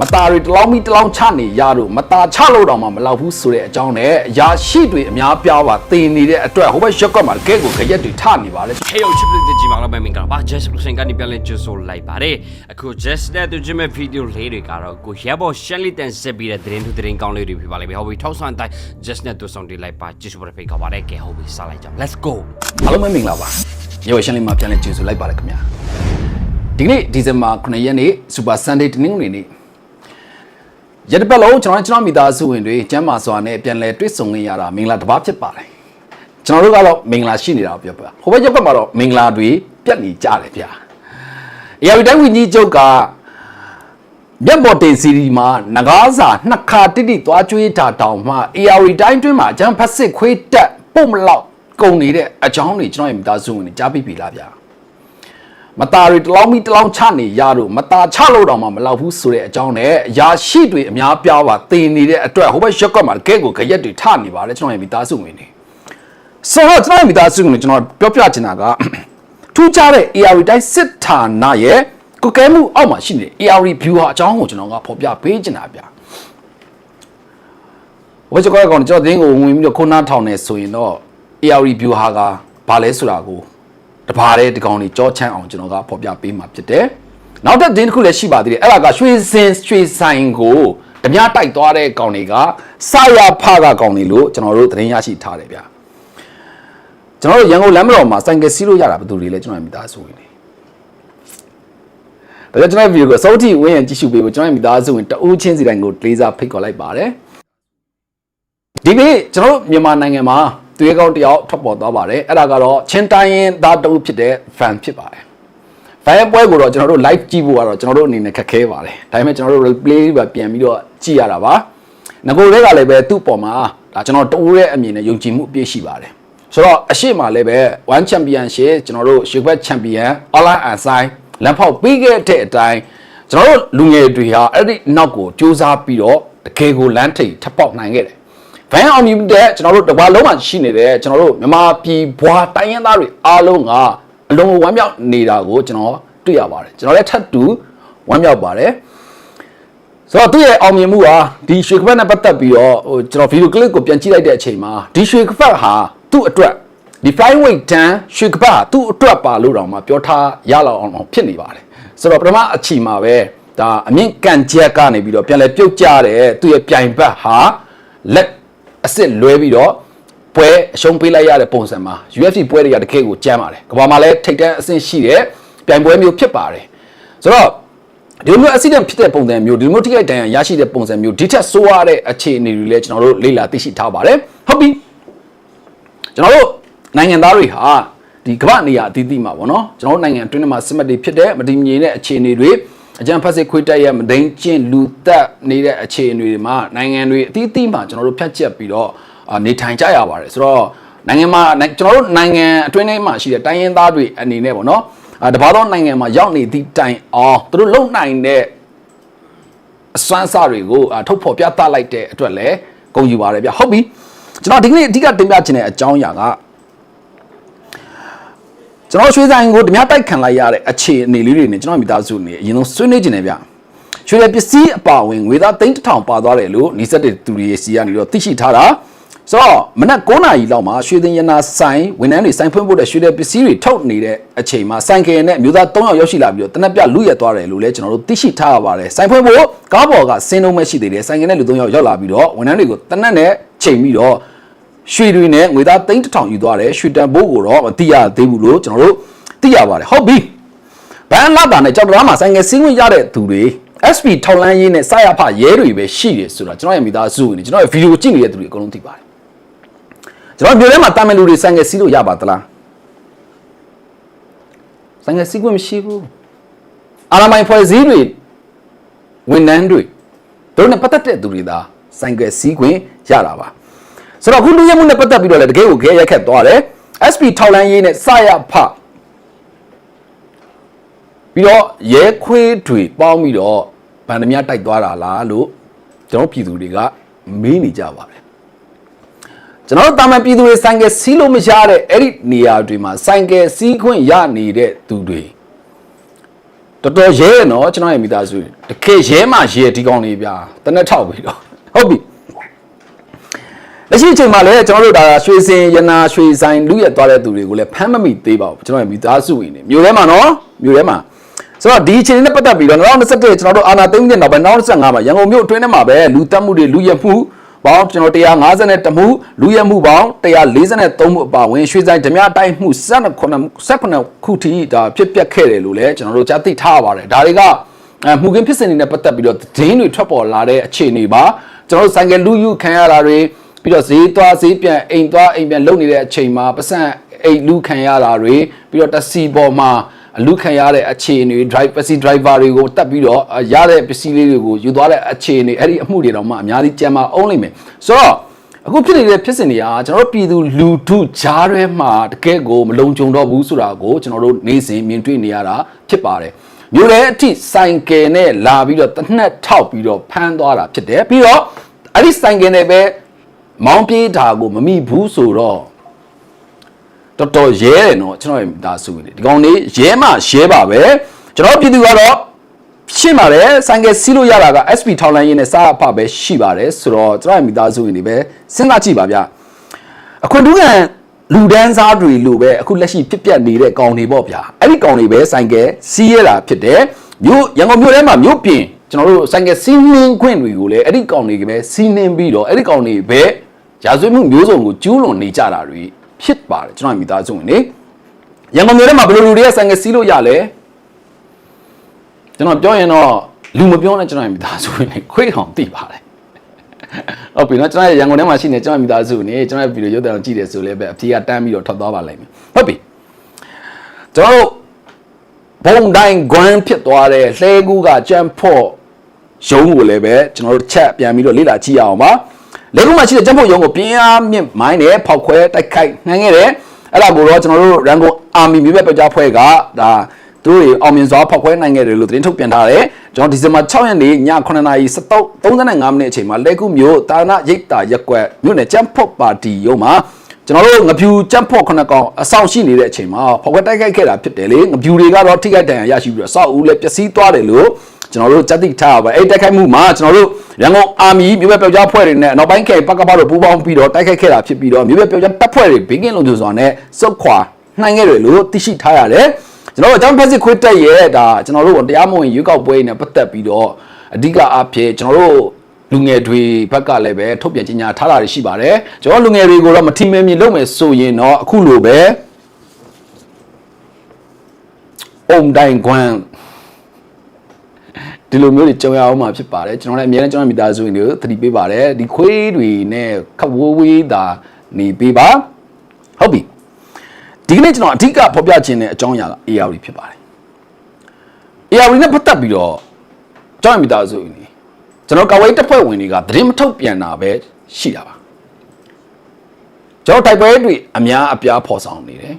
မตาတွေတလောင်းမီတလောင်းချနေရတော့မตาချလို့တော့မှမလောက်ဘူးဆိုတဲ့အကြောင်းနဲ့အရာရှိတွေအများပြားပါတင်နေတဲ့အတွက်ဟိုဘက်ရက်ကွက်မှာကဲကိုခရက်တွေထနေပါလေ ဟေးယိုချစ်ပလက်ဒီမှာလည်းမင်္ဂလာပါ Just Solution ကနေပြန်လဲကြိုဆိုလိုက်ပါတယ်အခု Just တဲ့သူချင်းမဲ့ဗီဒီယိုလေးတွေကတော့ကိုရဘောရှက်လီတန်ဆက်ပြီးတဲ့သတင်းသူသတင်းကောင်းလေးတွေဖြစ်ပါလိမ့်မယ်ဟုတ်ပြီထောက်ဆန်တိုင်း Just နဲ့သူဆောင်တီလိုက်ပါကြည့်ရှုဖို့ဖိတ်ခေါ်ပါတယ်ကဲဟုတ်ပြီစလိုက်ကြအောင် Let's go အားလုံးပဲမင်္ဂလာပါရေဝရှင်းလေးမှာပြန်လဲကြိုဆိုလိုက်ပါရခင်ဗျာဒီကနေ့ဒီဇင်ဘာ9ရက်နေ့ Super Sunday တနင်္ဂနွေနေ့ ရက်တစ်ပတ်လုံးကျွန်တော်ကျွန်တော်မိသားစုဝင်တွေကျမ်းမာစွာနဲ့ပြန်လဲတွေ့ဆုံနေရတာမင်္ဂလာတစ်ပါးဖြစ်ပါတယ်ကျွန်တော်တို့ကတော့မင်္ဂလာရှိနေတာကိုပြောပြဟိုဘက်ရက်ကွက်မှာတော့မင်္ဂလာတွေပြတ်နေကြတယ်ဗျာအရာတိုင်းဝင်ကြီးချုပ်ကမြတ်ပေါ်တင်စီရီမှာငကားစာနှစ်ခါတိတိသွားကျွေးတာတောင်မှ AR တိုင်းတွင်းမှာအကျန်းဖက်စစ်ခွေးတက်ပုံမလောက်ကုန်နေတဲ့အကြောင်းတွေကျွန်တော်ရဲ့မိသားစုဝင်တွေကြားပြီးပြီလားဗျာ မตาတွေတလောင်းမီတလောင်းချနေရတော့မตาချလို့တော့မှမလောက်ဘူးဆိုတဲ့အကြောင်းနဲ့အရာရှိတွေအများပြားပါတင်နေတဲ့အတွက်ဟိုဘက်ရက်ကွက်မှာကဲကိုခရက်တွေထနေပါတယ်ကျွန်တော်ရဲ့မိသားစုဝင်တွေဆိုတော့ကျွန်တော်ရဲ့မိသားစုဝင်တွေကျွန်တော်ပြောပြချင်တာက ထူးခြားတဲ့ AR တိုင်းစစ်ဌာနရဲ့ကုကဲမှုအောက်မှာရှိနေတဲ့ AR view ဟာအကြောင်းကိုကျွန်တော်ကဖော်ပြပေးချင်တာဗျာဝက်ချကောကောင်ကျွန်တော်တင်းကိုဝင်ပြီးတော့ခုနားထောင်နေဆိုရင်တော့ AR view ဟာကဘာလဲဆိုတာကို တပါးတဲ့ဒီကောင်တွေကြောချမ်းအောင်ကျွန်တော်ကဖော်ပြပေးမှာဖြစ်တယ်နောက်တစ်တင်းတစ်ခုလည်းရှိပါသေးတယ်အဲ့ဒါကရွှေစင်ရွှေဆိုင်ကိုဓမြတိုက်သွားတဲ့ကောင်တွေကစရဖကကောင်တွေလို့ကျွန်တော်တို့သတင်းရရှိထားတယ်ဗျာကျွန်တော်တို့ရန်ကုန်လမ်းမတော်မှာစိုင်ကယ်စီးလို့ရတာဘယ်သူတွေလဲကျွန်တော်ရဲ့မိသားစုဝင်တွေဒါကြောင့်ကျွန်တော်ဗီဒီယိုကိုစောတိဝင်းရန်ကြည့်ရှုပေးဖို့ကျွန်တော်ရဲ့မိသားစုဝင်တဦးချင်းစီတိုင်းကိုလေးစားဖိတ်ခေါ်လိုက်ပါတယ်ဒီနေ့ကျွန်တော်တို့မြန်မာနိုင်ငံမှာ သူရဲကောင်းတယောက်ထွက်ပေါ်သွားပါတယ်အဲ့ဒါကတော့ချင်းတိုင်းရင်သားတဦးဖြစ်တဲ့ fan ဖြစ်ပါတယ် fan ရဲ့ပွဲကိုတော့ကျွန်တော်တို့ live ကြည့်ဖို့ကတော့ကျွန်တော်တို့အနေနဲ့ခက်ခဲပါတယ်ဒါပေမဲ့ကျွန်တော်တို့ replay ပဲပြန်ပြီးတော့ကြည့်ရတာပါငကိုတွေကလည်းပဲသူ့ပေါ်မှာဒါကျွန်တော်တူရဲ့အမြင်နဲ့ယုံကြည်မှုအပြည့်ရှိပါတယ်ဆိုတော့အရှိမလည်းပဲ1 championship ကျွန်တော်တို့ရှေ့ဘက် champion online and sign လမ်းဖောက်ပြီးခဲ့တဲ့အတိုင်းကျွန်တော်တို့လူငယ်တွေဟာအဲ့ဒီနောက်ကိုစူးစမ်းပြီးတော့တကယ်ကိုလမ်းထိပ်ထပ်ပေါက်နိုင်ခဲ့တယ် ဗန်အောင်မြင်တဲ့ကျွန်တော်တို့တကွာလုံးမှာရှိနေတဲ့ကျွန်တော်တို့မြန်မာပြည်ဘွာတိုင်းရင်းသားတွေအားလုံးကအလုံးဝမ်းမြောက်နေတာကိုကျွန်တော်တွေ့ရပါတယ်ကျွန်တော်လည်းထပ်တူဝမ်းမြောက်ပါတယ်ဆိုတော့သူ့ရဲ့အောင်မြင်မှုဟာဒီရွှေကပတ်နဲ့ပတ်သက်ပြီးတော့ဟိုကျွန်တော်ဗီဒီယိုကလစ်ကိုပြန်ကြည့်လိုက်တဲ့အချိန်မှာဒီရွှေကပတ်ဟာသူ့အတွက်ဒီ flyweight တန်းရွှေကပတ်ဟာသူ့အတွက်ပါလို့တောင်မှပြောထားရလောက်အောင်ဖြစ်နေပါတယ်ဆိုတော့ပထမအချိန်မှာပဲဒါအမြင့်ကန်ချက်ကနေပြီးတော့ပြန်လဲပြုတ်ကြတဲ့သူ့ရဲ့ပြိုင်ဘက်ဟာလက် အစ်စ်လွဲပြီးတော့ပွဲအရှုံးပေးလိုက်ရတဲ့ပုံစံမှာ UFC ပွဲတွေကတကယ်ကိုကြမ်းပါတယ်ကမ္ဘာမှာလည်းထိပ်တန်းအဆင့်ရှိတဲ့ပြိုင်ပွဲမျိုးဖြစ်ပါတယ်ဆိုတော့ဒီလိုမျိုး accident ဖြစ်တဲ့ပုံစံမျိုးဒီလိုမျိုးထိခိုက်ဒဏ်ရာရရှိတဲ့ပုံစံမျိုးဒီထက်ဆိုးရတဲ့အခြေအနေတွေလည်းကျွန်တော်တို့လေ့လာသိရှိထားပါတယ်ဟုတ်ပြီကျွန်တော်တို့နိုင်ငံသားတွေဟာဒီကမ္ဘာနေရာအသီးသီးမှာပေါ့နော်ကျွန်တော်တို့နိုင်ငံအတွင်းမှာစစ်မှတ်တွေဖြစ်တဲ့မတည်မငြိမ်တဲ့အခြေအနေတွေ အကြံဖက်စစ်ခွေးတက်ရဲ့မဒိန်ကျင့်လူသက်နေတဲ့အခြေအနေတွေမှာနိုင်ငံတွေအသီးသီးမှာကျွန်တော်တို့ဖြတ်ချက်ပြီးတော့အာနေထိုင်ကြရပါတယ်ဆိုတော့နိုင်ငံမှာနိုင်ကျွန်တော်တို့နိုင်ငံအတွင်းထဲမှာရှိတဲ့တိုင်းရင်းသားတွေအနေနဲ့ပေါ့နော်အာတပါးသောနိုင်ငံမှာရောက်နေသည့်တိုင်အောင်သူတို့လုံနိုင်တဲ့အစွမ်းအစတွေကိုအာထုတ်ဖော်ပြသလိုက်တဲ့အတွက်လည်းဂုဏ်ယူပါတယ်ဗျဟုတ်ပြီကျွန်တော်ဒီကနေ့အဓိကတင်ပြချင်တဲ့အကြောင်းအရာက ကျွန်တော်ရွှေဆိုင်ကိုဓမြတိုက်ခံလိုက်ရတဲ့အခြေအနေလေးတွေနဲ့ကျွန်တော်မိသားစုနေအရင်ဆုံးဆွေးနွေးချင်တယ်ဗျရွှေရပစ္စည်းအပါဝင်ငွေသားသိန်းတစ်ထောင်ပါသွားတယ်လို့နီးစက်တဲ့သူတွေစီကနေတော့သိရှိထားတာဆိုတော့မနက်9နာရီလောက်မှာရွှေသိန်းရနာဆိုင်ဝန်ထမ်းတွေဆိုင်ဖွင့်ဖို့တဲ့ရွှေတဲ့ပစ္စည်းတွေထုတ်နေတဲ့အချိန်မှာဆိုင်ကယ်နဲ့မျိုးသား3ယောက်ရောက်ရှိလာပြီးတော့တနက်ပြလူရက်သွားတယ်လို့လည်းကျွန်တော်တို့သိရှိထားရပါတယ်ဆိုင်ဖွင့်ဖို့ကားပေါ်ကစင်းလုံးမဲ့ရှိသေးတယ်ဆိုင်ကယ်နဲ့လူ3ယောက်ရောက်လာပြီးတော့ဝန်ထမ်းတွေကိုတနက်နဲ့ချိန်ပြီးတော့ ရွှေတွေနဲ့ငွေသားသိန်းတစ်ထောင်ယူသွားတယ်ရွှေတန်ဘိုးကိုတော့မသိရသေးဘူးလို့ကျွန်တော်တို့သိရပါတယ်ဟုတ်ပြီဘန်လာတာနဲ့ကြောက်တရားမှာဆိုင်ငယ်စင်းဝင်ရတဲ့သူတွေ SP ထောက်လန်းရေးနဲ့စရဖရဲတွေပဲရှိတယ်ဆိုတာကျွန်တော်ရဲ့မိသားစုဝင်တွေကျွန်တော်ရဲ့ဗီဒီယိုကြည့်နေတဲ့သူတွေအကုန်လုံးသိပါတယ်ကျွန်တော်မျိုးထဲမှာတာမန်လူတွေဆိုင်ငယ်စီးလို့ရပါသလားဆိုင်ငယ်စီးခွင့်မရှိဘူးအာရမိုင်ဖွဲ့စည်းတွေဝန်ထမ်းတွေတို့နဲ့ပတ်သက်တဲ့သူတွေသာဆိုင်ငယ်စီးခွင့်ရတာပါ ဆိုတော့အခုလူရဲမှုနဲ့ပတ်သက်ပြီးတော့လည်းတကယ်ကိုခဲရက်ခက်သွားတယ် SP ထောက်လန်းရေးနဲ့စရဖပြီးတော့ရဲခွေးတွေပေါင်းပြီးတော့ဗန္ဒမြတိုက်သွားတာလားလို့ကျွန်တော်ပြည်သူတွေကမေးနေကြပါတယ်ကျွန်တော်တို့တာမန်ပြည်သူတွေဆိုင်ကယ်စီးလို့မရတဲ့အဲ့ဒီနေရာတွေမှာဆိုင်ကယ်စီးခွင့်ရနေတဲ့သူတွေတော်တော်ရဲရနော်ကျွန်တော်ရဲ့မိသားစုတွေတကယ်ရဲမှရဲဒီကောင်လေးဗျာတနက်ထောက်ပြီတော့ဟုတ်ပြီ လက်ရှိအချိန်မှာလည်းကျွန်တော်တို့ဒါရွှေစင်ရနာရွှေဆိုင်လူရက်သွားတဲ့သူတွေကိုလည်းဖမ်းမမိသေးပါဘူးကျွန်တော်ရဲ့မိသားစုဝင်တွေမြို့ထဲမှာနော်မြို့ထဲမှာဆိုတော့ဒီအချိန်နဲ့ပတ်သက်ပြီးတော့2021ကျွန်တော်တို့အာနာသိန်းတဲ့နောက်ပိုင်း2025မှာရန်ကုန်မြို့အတွင်းထဲမှာပဲလူတက်မှုတွေလူရက်မှုပေါင်းကျွန်တော်150တမှုလူရက်မှုပေါင်း143မှုအပါဝင်ရွှေဆိုင်ဓမြတိုက်မှု18 18ခုထိဒါဖြစ်ပျက်ခဲ့တယ်လို့လည်းကျွန်တော်တို့ကြားသိထားပါတယ်ဒါတွေကအဲမှုကင်းဖြစ်စဉ်တွေနဲ့ပတ်သက်ပြီးတော့သတင်းတွေထွက်ပေါ်လာတဲ့အခြေအနေပါကျွန်တော်တို့ဆိုင်ကယ်လူယူခံရတာတွေ ပြီးတော့ဈေးသွားဈေးပြန်အိမ်သွားအိမ်ပြန်လုပ်နေတဲ့အချိန်မှာပတ်စံအိမ်လူခံရတာတွေပြီးတော့တက်စီပေါ်မှာအလူခံရတဲ့အခြေအနေ drive ပစီ driver တွေကိုတက်ပြီးတော့ရတဲ့ပစ္စည်းလေးတွေကိုယူသွားတဲ့အခြေအနေအဲ့ဒီအမှုတွေတော့မှအများကြီးကြံမှာအောင်လိမ့်မယ်ဆိုတော့အခုဖြစ်နေတဲ့ဖြစ်စဉ်တွေကကျွန်တော်တို့ပြည်သူလူထုကြားထဲမှာတကယ်ကိုမလုံခြုံတော့ဘူးဆိုတာကိုကျွန်တော်တို့နေ့စဉ်မြင်တွေ့နေရတာဖြစ်ပါတယ်မြို့ထဲအထိဆိုင်ကယ်နဲ့လာပြီးတော့တနက်ထောက်ပြီးတော့ဖမ်းသွားတာဖြစ်တယ်ပြီးတော့အဲ့ဒီဆိုင်ကယ်နဲ့ပဲ မောင်းပြေးတာကိုမမိဘူးဆိုတော့တော်တော်ရဲတယ်နော်ကျွန်တော်ရဲ့ဒါဆိုရင်ဒီကောင်လေးရဲမှရဲပါပဲကျွန်တော်ပြည်သူကတော့ရှင်းပါတယ်ဆိုင်ကယ်စီးလို့ရတာက SP ထောင်လိုင်းရင်းနဲ့စားအဖပဲရှိပါတယ်ဆိုတော့ကျွန်တော်ရဲ့မိသားစုဝင်တွေပဲစဉ်းစားကြည့်ပါဗျအခွင့်ထူးခံလူဒန်းစားတွေလိုပဲအခုလက်ရှိဖြစ်ပျက်နေတဲ့ကောင်တွေပေါ့ဗျာအဲ့ဒီကောင်တွေပဲဆိုင်ကယ်စီးရတာဖြစ်တယ်မြို့ရန်ကုန်မြို့ထဲမှာမြို့ပြင်ကျွန်တော်တို့ဆိုင်ကယ်စီးနှင်းခွင့်တွေကိုလည်းအဲ့ဒီကောင်တွေကပဲစီးနှင်းပြီးတော့အဲ့ဒီကောင်တွေပဲ ရာဇဝတ်မှုမျိုးစုံကိုကျူးလွန်နေကြတာတွေဖြစ်ပါတယ်ကျွန်တော်မိသားစုဝင်နေရန်ကုန်မြို့ထဲမှာဘယ်လိုလူတွေကဆိုင်ကစီးလို့ရလဲကျွန်တော်ပြောရင်တော့လူမပြောနဲ့ကျွန်တော်မိသားစုဝင်နေခွေးအောင်သိပါတယ်ဟုတ်ပြီနော်ကျွန်တော်ရန်ကုန်ထဲမှာရှိနေကျွန်တော်မိသားစုနေကျွန်တော်ဗီဒီယိုရုပ်သံကြည့်တယ်ဆိုလည်းပဲအဖြေကတန်းပြီးတော့ထွက်သွားပါလိမ့်မယ်ဟုတ်ပြီကျွန်တော်တို့ဘုံတိုင်းဂွမ်းဖြစ်သွားတဲ့လှဲကူးကကြမ်းဖို့ရုံးကိုလည်းပဲကျွန်တော်တို့ချက်ပြန်ပြီးတော့လေ့လာကြည့်ရအောင်ပါ လက်ခုမှရှိတဲ့ကျန်းဖို့ရုံကိုပြင်းအားမြင့်မိုင်းနဲ့ဖောက်ခွဲတိုက်ခိုက်နိုင်ခဲ့တယ်အဲ့ဒါကိုတော့ကျွန်တော်တို့ရန်ကုန်အာမီမြို့ပဲပကြားဖွဲ့ကဒါသူတို့အောင်မြင်စွာဖောက်ခွဲနိုင်ခဲ့တယ်လို့သတင်းထုတ်ပြန်ထားတယ်ကျွန်တော်ဒီဇင်ဘာ6ရက်နေ့ည9:35မိနစ်အချိန်မှာလက်ခုမြို့တာနာရိတ်တာရက်ကွက်မြို့နယ်ကျန်းဖို့ပါတီရုံးမှာကျွန်တော်တို့ငပြူကြက်ဖို့ခုနှစ်ကောင်အဆောင်ရှိနေတဲ့အချိန်မှာဖောက်ခွဲတိုက်ခိုက်ခဲ့တာဖြစ်တယ်လေငပြူတွေကတော့ထိခိုက်ဒဏ်ရာရရှိပြီးတော့စောက်ဦးလည်းပျက်စီးသွားတယ်လို့ ကျွန်တော်တို့စက်တိထားပါအဲ့တိုက်ခိုက်မှုမှာကျွန်တော်တို့ရန်ကုန်အာမီမြို့ပဲပျောက်ကြားဖွဲ့တွေနဲ့နောက်ပိုင်းခေပကပတို့ပူးပေါင်းပြီးတော့တိုက်ခိုက်ခဲ့တာဖြစ်ပြီးတော့မြို့ပဲပျောက်ကြားတပ်ဖွဲ့တွေဘေးကင်းလုံခြုံစွာနဲ့စုတ်ခွာနိုင်ခဲ့တယ်လို့သိရှိထားရတယ်ကျွန်တော်တို့အကြောင်းဖက်စစ်ခွေးတက်ရဲ့ဒါကျွန်တော်တို့တရားမဝင်ရွေးကောက်ပွဲနဲ့ပတ်သက်ပြီးတော့အဓိကအဖြစ်ကျွန်တော်တို့လူငယ်တွေဘက်ကလည်းပဲထုတ်ပြန်ကြေညာထားတာတွေရှိပါတယ်ကျွန်တော်လူငယ်တွေကိုတော့မထီမဲမြင်လုပ်မယ်ဆိုရင်တော့အခုလိုပဲအုံတိုင်ခွန်း ဒီလိုမျိုးတွေကြုံရအောင်မှာဖြစ်ပါတယ်ကျွန်တော်လည်းအများနဲ့ကျွန်တော်မိသားစုဝင်တွေကိုသတိပေးပါတယ်ဒီခွေးတွေနဲ့ခပ်ဝေးဝေးသာနေပေးပါဟုတ်ပြီဒီကနေ့ကျွန်တော်အဓိကဖော်ပြခြင်းတဲ့အကြောင်းအရာက AR ဖြစ်ပါတယ် AR နဲ့ပတ်သက်ပြီးတော့ကျွန်တော်မိသားစုဝင်တွေကျွန်တော်ကဝေးတပ်ဖွဲ့ဝင်တွေကသတင်းမထုတ်ပြန်တာပဲရှိတာပါကျွန်တော်တိုက်ပွဲတွေအများအပြားဖော်ဆောင်နေတယ်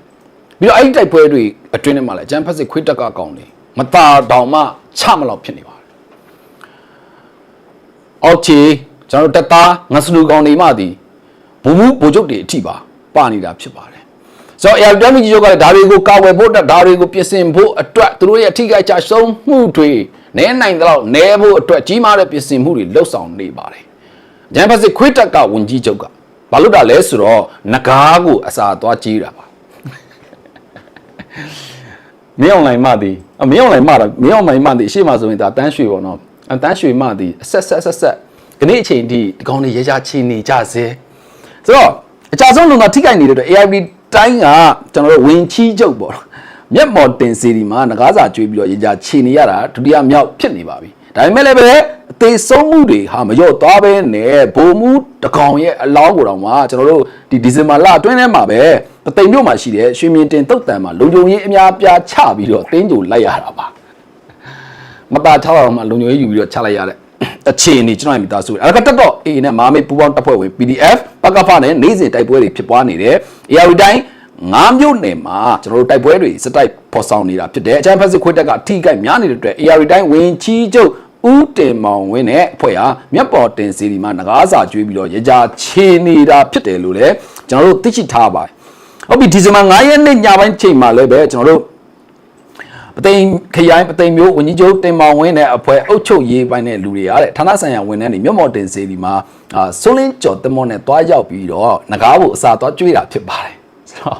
ပြီးတော့အဲ့ဒီတိုက်ပွဲတွေအတွင်းထဲမှာလည်းဂျမ်ဖက်စစ်ခွေးတက်ကကောင်းတယ်မတာတောင်မှချမလောက်ဖြစ်နေပါတယ် အောက်ချေကျွန်တော်တို့တက်သားငစလူကောင်တွေမှသည်ဘူမူဘူကျုပ်တွေအထိပါပါနေတာဖြစ်ပါတယ်ဆိုတော့အရာတမ်းကြီးချုပ်ကလည်းဒါတွေကိုကာဝယ်ဖို့အတွက်ဒါတွေကိုပြင်ဆင်ဖို့အတွက်သူတို့ရဲ့အထိကိကြဆုံးမှုတွေနဲနိုင်တော့နဲဖို့အတွက်ကြီးမားတဲ့ပြင်ဆင်မှုတွေလှုပ်ဆောင်နေပါတယ်ဂျမ်ဖက်စစ်ခွေးတက်ကဝင်ကြီးချုပ်ကဘာလို့တာလဲဆိုတော့ငကားကိုအစာသွားကြီးတာပါမင်းအွန်လိုင်းမှသည်အမင်းအွန်လိုင်းမှတော့မင်းအွန်လိုင်းမှသည်အရှိမဆိုရင်ဒါတန်းရွှေပေါ့နော် အတန်းရွှေမှသည်အဆက်ဆက်ဆက်ဆက်ဒီနေ့အချိန်ထိဒီကောင်းလေးရေချာချီနေကြစေဆိုတော့အကြဆုံးလုံတော့ထိခိုက်နေတဲ့အတွက် AIB တိုင်းကကျွန်တော်တို့ဝင်ချီးချုပ်ပေါ့မျက်မော်တင်စီဒီမှာငကားစာကျွေးပြီးတော့ရေချာချီနေရတာဒုတိယမြောက်ဖြစ်နေပါပြီဒါပေမဲ့လည်းပဲအသေးဆုံးမှုတွေဟာမလျော့သွားပဲနဲ့ဘုံမှုတကောင်ရဲ့အလောင်းကိုတော့မှကျွန်တော်တို့ဒီဒီဇင်ဘာလအတွင်းထဲမှာပဲပသိမ်မြို့မှာရှိတဲ့ရွှေမြင့်တင်တုတ်တန်မှာလုံခြုံရေးအများပြားချပြီးတော့တင်းကြိုလိုက်ရတာပါ မတာချတော့မှလုံခြုံရေးယူပြီးတော့ချလိုက်ရတဲ့အခြေအနေကျွန်တော်မိသားစုအဲ့ဒါကတက်တော့ A နဲ့မာမေပူပေါင်းတပ်ဖွဲ့ဝင် PDF ပကဖနဲ့နေ့စဉ်တိုက်ပွဲတွေဖြစ်ပွားနေတယ် AR တိုင်းငါးမြို့နယ်မှာကျွန်တော်တို့တိုက်ပွဲတွေစတိုက်ဖော်ဆောင်နေတာဖြစ်တယ်အချမ်းဖက်စစ်ခွေးတက်ကထိခိုက်များနေတဲ့အတွက် AR တိုင်းဝင်ချီးချုပ်ဦးတင်မောင်ဝင်းနဲ့အဖွဲ့ဟာမျက်ပေါ်တင်စီဒီမှာငကားစာကျွေးပြီးတော့ရကြချေနေတာဖြစ်တယ်လို့လည်းကျွန်တော်တို့သိရှိထားပါတယ်ဟုတ်ပြီဒီဇင်ဘာ9ရက်နေ့ညပိုင်းချိန်မှာလည်းပဲကျွန်တော်တို့ ပသိမ်ခရိုင်ပသိမ်မျိုးဝန်ကြီးချုပ်တင်မောင်ဝင်းနဲ့အဖွဲ့အုပ်ချုပ်ရေးပိုင်းတဲ့လူတွေကတဲ့ဌာနဆိုင်ရာဝန်ထမ်းတွေမြို့မော်တင်စီဒီမှာအာဆိုလင်းကျော်တမောနဲ့တွားရောက်ပြီးတော့ငကားဖို့အစာတွားကျွေးတာဖြစ်ပါတယ်ဆိုတော့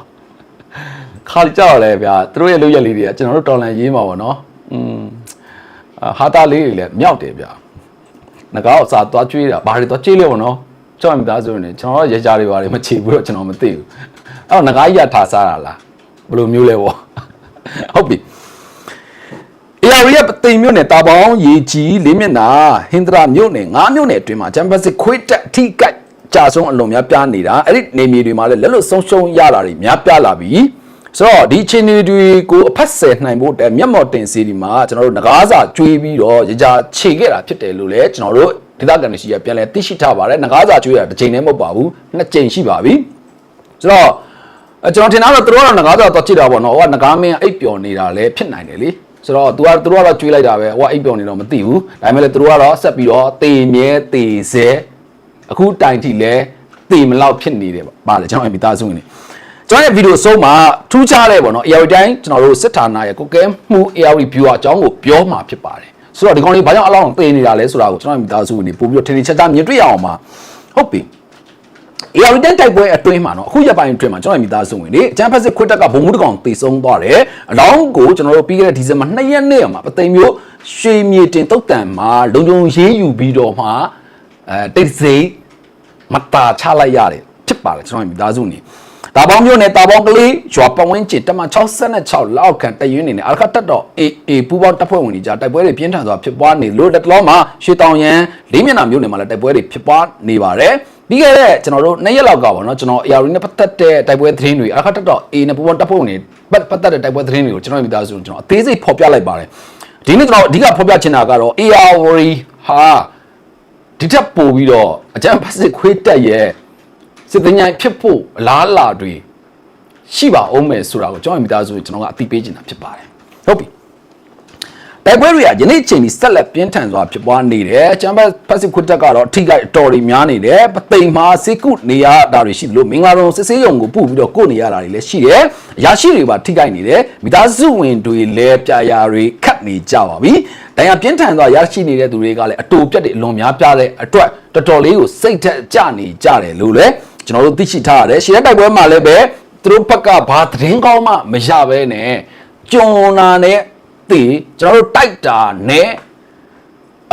ခါလကြောက်လဲဗျာသူတို့ရဲ့လုပ်ရက်လေးတွေကကျွန်တော်တို့တော်လန်ရေးမှာပေါ့နော်อืมအာဟာတာလေးတွေလည်းမြောက်တယ်ဗျာငကားကိုအစာတွားကျွေးတာဘာတွေတွားကျွေးလဲပေါ့နော်ကျွန်တော်မိသားစုနေကျွန်တော်ရကြတွေပါတယ်မချေဘူးတော့ကျွန်တော်မသိဘူးအဲ့တော့ငကားကြီးကထားစားတာလားဘယ်လိုမျိုးလဲပေါ့ဟုတ်ပြီအေ ရရီရဲ့ပသိမ်မြို့နယ်တာပေါင်းရေကြီးလေးမျက်နှာဟင်္ဒရာမြို့နယ်ငါးမြို့နယ်အတွင်းမှာဂျမ်ဘတ်စစ်ခွေးတက်ထိကိုက်ကြာဆုံးအလွန်များပြားနေတာအဲ့ဒီနေမြေတွေမှာလည်းလက်လွတ်ဆုံးရှုံးရတာတွေများပြားလာပြီဆိုတော့ဒီချင်းတွေတွေကိုအဖက်ဆယ်နိုင်ဖို့တက်မျက်မှော်တင်စီဒီမှာကျွန်တော်တို့ငကားစာကျွေးပြီးတော့ရကြခြေခဲ့တာဖြစ်တယ်လို့လည်းကျွန်တော်တို့ဒေသခံတွေရှိရပြန်လဲသိရှိထားပါတယ်ငကားစာကျွေးတာတစ်ချိန်တည်းမဟုတ်ပါဘူးနှစ်ချိန်ရှိပါပြီဆိုတော့အဲကျွန်တော်ထင်တာတော့သူတို့ကတော့ငကားစာတော့ကြည့်တာပေါ့နော်ဟိုကငကားမင်းအိပ်ပျော်နေတာလည်းဖြစ်နိုင်တယ်လေ ဆိုတော့ तू ကသူတို့ကတော့ကျွေးလိုက်တာပဲဟိုကအိပ်ပျော်နေတော့မသိဘူးဒါပေမဲ့လည်းသူတို့ကတော့ဆက်ပြီးတော့တေမြဲတေစဲအခုတိုင်ထိလဲတေမလောက်ဖြစ်နေတယ်ပါလေကျွန်တော်မိသားစုဝင်နေကျွန်တော်ရဲ့ဗီဒီယိုဆုံးမှာထူးခြားတဲ့ပေါ့နော် AR တိုင်းကျွန်တော်တို့စစ်ဌာနရဲ့ကိုကဲမှု AR view အကြောင်းကိုပြောမှာဖြစ်ပါတယ်ဆိုတော့ဒီကောင်လေးဘာကြောင့်အလောင်းတေနေတာလဲဆိုတာကိုကျွန်တော်မိသားစုဝင်နေပို့ပြီးတော့ထင်ထင်ရှားရှားမြင်တွေ့ရအောင်ပါဟုတ်ပြီ AR တန်တိုက်ပွဲအတွင်းမှာတော့အခုရပိုင်းအတွင်းမှာကျွန်တော်မိသားစုဝင်တွေအချမ်းဖက်စစ်ခွတ်တက်ကဘုံမှုတကောင်တေဆုံးသွားတယ်အလောင်းကိုကျွန်တော်တို့ပြီးခဲ့တဲ့ဒီဇင်ဘာ2ရက်နေ့မှာပသိမ်မျိုးရွှေမြေတင်တုတ်တန်မှာလုံခြုံရေးယူပြီးတော့မှအဲတိတ်စိတ်မတာချလိုက်ရတယ်ဖြစ်ပါတယ်ကျွန်တော်မိသားစုနေတာပေါင်းမျိုးနဲ့တာပေါင်းကလေးရွာပဝင်းကျင်တမ66လောက်ခံတရင်နေနဲ့အခတ်တက်တော့အေအေပူပေါင်းတပ်ဖွဲ့ဝင်တွေကြားတိုက်ပွဲတွေပြင်းထန်စွာဖြစ်ပွားနေလို့တက်လောမှာရွှေတောင်ရန်လေးမျက်နှာမျိုးတွေမှာလည်းတိုက်ပွဲတွေဖြစ်ပွားနေပါတယ် ပြီးခဲ့တဲ့ကျွန်တော်တို့နှစ်ရက်လောက်ကပေါ့နော်ကျွန်တော် AR နဲ့ပတ်သက်တဲ့တိုက်ပွဲသတင်းတွေအခါတက်တော့ A နဲ့ပူပေါင်းတပ်ဖွဲ့ဝင်တွေပတ်ပတ်သက်တဲ့တိုက်ပွဲသတင်းတွေကိုကျွန်တော်မိသားစုကျွန်တော်အသေးစိတ်ဖော်ပြလိုက်ပါတယ်ဒီနေ့ကျွန်တော်အဓိကဖော်ပြချင်တာကတော့ AR ဟာဒီထက်ပိုပြီးတော့အကြံဖက်စစ်ခွေးတက်ရဲ့စစ်တင်ញိုင်ဖြစ်ဖို့အလားအလာတွေရှိပါအောင်မယ်ဆိုတာကိုကျွန်တော်မိသားစုကျွန်တော်ကအသိပေးချင်တာဖြစ်ပါတယ်ဟုတ်ပြီ တိုက်ပွဲတွေကယနေ့ချိန်ထိဆက်လက်ပြင်းထန်စွာဖြစ်ပွားနေတယ်။ချမ်ဘတ်ဖက်စစ်ခွတ်တက်ကတော့ထိခိုက်အတော်တွေများနေတယ်။ပသိမ်မှာစစ်ကုနေရတာတွေရှိလို့မင်္ဂလာတော်စစ်ဆေးရုံကိုပို့ပြီးတော့ကိုနေရတာတွေလည်းရှိတယ်။အရာရှိတွေပါထိခိုက်နေတယ်။မိသားစုဝင်တွေလည်းပြာရာတွေခတ်နေကြပါပြီ။တရားပြင်းထန်စွာရရှိနေတဲ့သူတွေကလည်းအတူပြတ်တဲ့အလွန်များပြားတဲ့အတွက်တော်တော်လေးကိုစိတ်ထက်ကြနေကြတယ်လို့လည်းကျွန်တော်တို့သိရှိထားရတယ်။ရှေ့တိုက်ပွဲမှာလည်းပဲသူတို့ဘက်ကဘာသတင်းကောင်းမှမရဘဲနဲ့ကြုံနာနဲ့တ ည်ကျွန်တော်တို့တိုက်တာနဲ့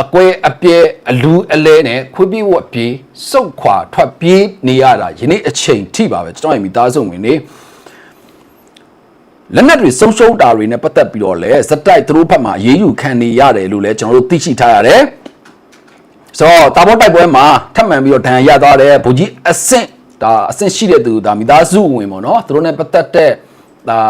အကွဲအပြဲအလူအလဲနဲ့ခွေးပြေးဝက်ပြေးစုတ်ခွာထွက်ပြေးနေရတာယနေ့အချိန်ထိပါပဲကျွန်တော်ရဲ့မိသားစုဝင်နေလက်နက်တွေဆုံးရှုံးတာတွေနဲ့ပတ်သက်ပြီးတော့လဲစတိုက်သူတို့ဘက်မှာရေးယူခံနေရတယ်လို့လဲကျွန်တော်တို့သိရှိထားရတယ်ဆိုတော့တာဘောတိုက်ပွဲမှာထပ်မံပြီးတော့ဒဏ်ရာရသွားတယ်ဗိုလ်ကြီးအဆင့်ဒါအဆင့်ရှိတဲ့သူဒါမိသားစုဝင်ပေါ့နော်သူတို့နဲ့ပတ်သက်တဲ့ဒါ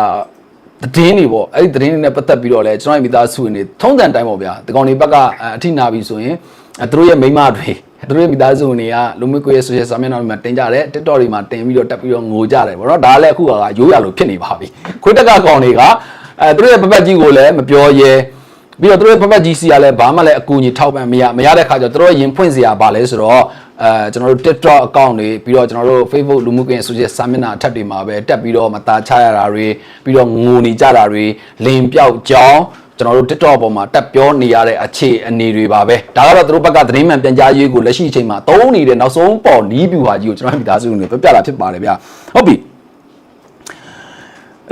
သတင်းတွေပေါ့အဲ့ဒီသတင်းတွေနဲ့ပတ်သက်ပြီးတော့လဲကျွန်တော်ရဲ့မိသားစုဝင်တွေထုံးစံတိုင်းပေါ့ဗျာဒီကောင်တွေဘက်ကအထိနာပြီဆိုရင်အဲသူတို့ရဲ့မိန်းမတွေသူတို့ရဲ့မိသားစုဝင်တွေကလူမျိုးကိုရဲ့ social စာမျက်နှာတွေမှာတင်ကြတယ် TikTok တွေမှာတင်ပြီးတော့တက်ပြီးတော့ငိုကြတယ်ပေါ့နော်ဒါလည်းအခုကရိုးရလို့ဖြစ်နေပါပြီခွေးတက်ကကောင်တွေကအဲသူတို့ရဲ့ပပတ်ကြီးကိုလည်းမပြောရဲပြီးတော့သူတို့ရဲ့ပပတ်ကြီးစီကလည်းဘာမှလည်းအကူအညီထောက်ပံ့မရမရတဲ့ခါကျတော့သူတို့ရင်ဖွင့်စရာပါလဲဆိုတော့ အဲကျွန်တော်တို့ TikTok account တွေပြီးတော့ကျွန်တော်တို့ Facebook လူမှုကွန်ရက် social စာမျက်နှာအထက်တွေမှာပဲတက်ပြီးတော့မသားချရတာတွေပြီးတော့ငိုနေကြတာတွေလင်ပြောက်ကြောင်းကျွန်တော်တို့ TikTok ပေါ်မှာတက်ပြောနေရတဲ့အခြေအနေတွေပါပဲဒါကတော့သူတို့ဘက်ကသတင်းမှန်ပြန်ကြားရေးကိုလက်ရှိအချိန်မှာသုံးနေတဲ့နောက်ဆုံးပေါ်နီးဗျူဟာကြီးကိုကျွန်တော်မိသားစုတွေပြပြတာဖြစ်ပါတယ်ဗျာဟုတ်ပြီ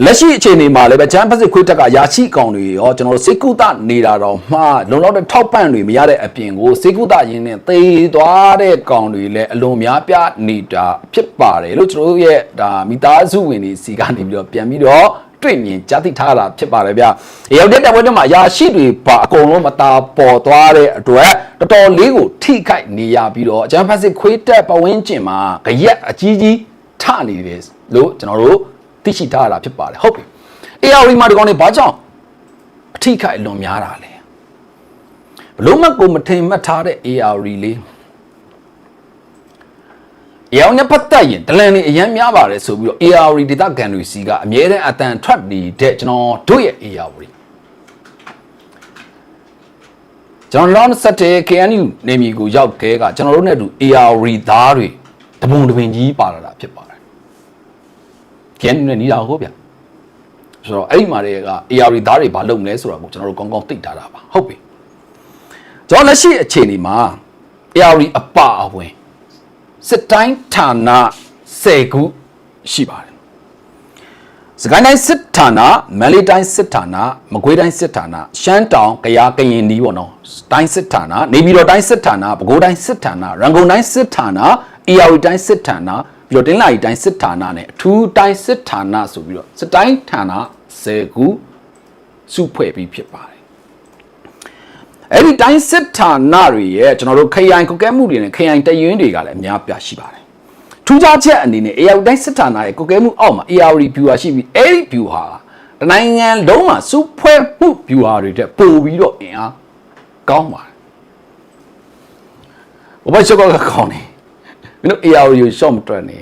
လက်ရှိအခြေအနေမှာလည်းပဲဂျမ်ဖက်စစ်ခွေးတက်ကရာရှိကောင်တွေရောကျွန်တော်တို့စေကုသနေတာတော့မှလုံလောက်တဲ့ထောက်ပံ့တွေမရတဲ့အပြင်ကိုစေကုသရင်းနဲ့သေသွားတဲ့ကောင်တွေလည်းအလွန်များပြားနေတာဖြစ်ပါတယ်လို့ကျွန်တော်တို့ရဲ့ဒါမိသားစုဝင်တွေစီကနေပြီးတော့ပြန်ပြီးတော့တွေ့မြင်ကြားသိထားတာဖြစ်ပါတယ်ဗျ။ရောက်တဲ့တပ်ပွဲတွေမှာရာရှိတွေပါအကုန်လုံးမตาပေါ်သွားတဲ့အတွက်တော်တော်လေးကိုထိခိုက်နေရပြီးတော့ဂျမ်ဖက်စစ်ခွေးတက်ပဝင်းကျင်မှာကြရက်အကြီးကြီးထနေတယ်လို့ကျွန်တော်တို့ သိရှိထားတာဖြစ်ပါတယ်ဟုတ်ပြီ။ AR မှာဒီကောင်တွေဘာကြောင့်အထိခိုက်အလွန်များတာလဲဘလို့မကိုမထိန်မှတ်ထားတဲ့ AR လေးရောင်နဲ့ပတ်သက်ရင်ဒလန်တွေအရန်များပါတယ်ဆိုပြီးတော့ AR ဒေတာကန်တွေစီကအမြဲတမ်းအတန်ထွက်နေတဲ့ကျွန်တော်တို့ရဲ့ AR ကျွန်တော်လောင်းဆက်တဲ့ KNU နေမီကိုရောက်ခဲကကျွန်တော်တို့နဲ့အတူ AR သားတွေတပုံတပင်ကြီးပါလာတာဖြစ်ပါ တယ် KNU နဲ့နီးတာဟုတ်ဗျဆိုတော့အဲ့ဒီမှာတွေက AR သားတွေဘာလုပ်မလဲဆိုတာကိုကျွန်တော်တို့ကောင်းကောင်းသိထားတာပါဟုတ်ပြီကျွန်တော်လက်ရှိအခြေအနေမှာ AR အပအဝင်စစ်တိုင်းဌာန10ခုရှိပါတယ်စကိုင်းတိုင်းစစ်ဌာနမန္တလေးတိုင်းစစ်ဌာနမကွေးတိုင်းစစ်ဌာနရှမ်းတောင်ကယားကရင်နီးပေါ့နော်တိုင်းစစ်ဌာနနေပြည်တော်တိုင်းစစ်ဌာနပဲခူးတိုင်းစစ်ဌာနရန်ကုန်တိုင်းစစ်ဌာန AR တိုင်းစစ်ဌာန ပြီးတော့တင်းလာရီတိုင်းစစ်ဌာနနဲ့အထူးတိုင်းစစ်ဌာနဆိုပြီးတော့စစ်တိုင်းဌာန10ခုစုဖွဲ့ပြီးဖြစ်ပါတယ်အဲ့ဒီတိုင်းစစ်ဌာနတွေရဲ့ကျွန်တော်တို့ခရိုင်ကုကဲမှုတွေနဲ့ခရိုင်တရင်တွေကလည်းအများပြားရှိပါတယ်ထူးခြားချက်အနေနဲ့ AR တိုင်းစစ်ဌာနရဲ့ကုကဲမှုအောက်မှာ AR viewer ရှိပြီးအဲ့ဒီ view ဟာတနိုင်ငံလုံးမှာစုဖွဲ့မှု viewer တွေတက်ပို့ပြီးတော့အင်အားကောင်းပါတယ်ဘဘချက်ကောကကောင်းနေ မင်းတို့ AR ကို short မတွက်နေ